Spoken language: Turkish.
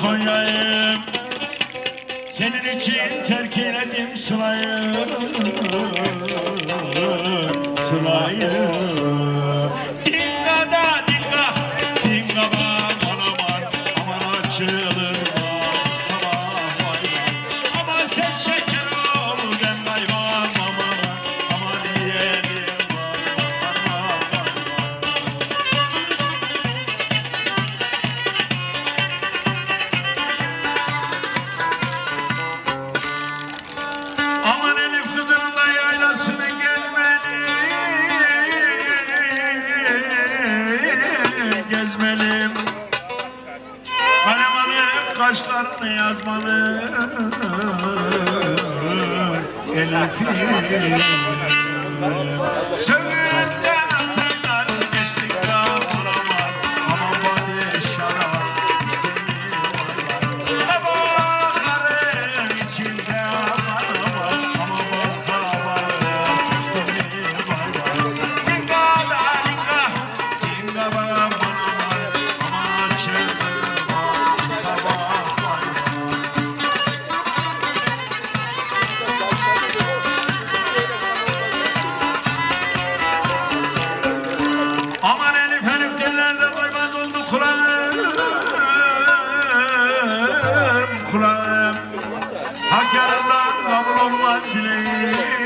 koyayım Senin için terk eyledim sılayı Sılayı ezmelim. Kalem alıp kaşlarını yazmalı. Elif'im. Söyle Aman Elif Elif dillerde duymaz oldu kulağım. Kulağım. Hak yarından kabul olmaz dileğim.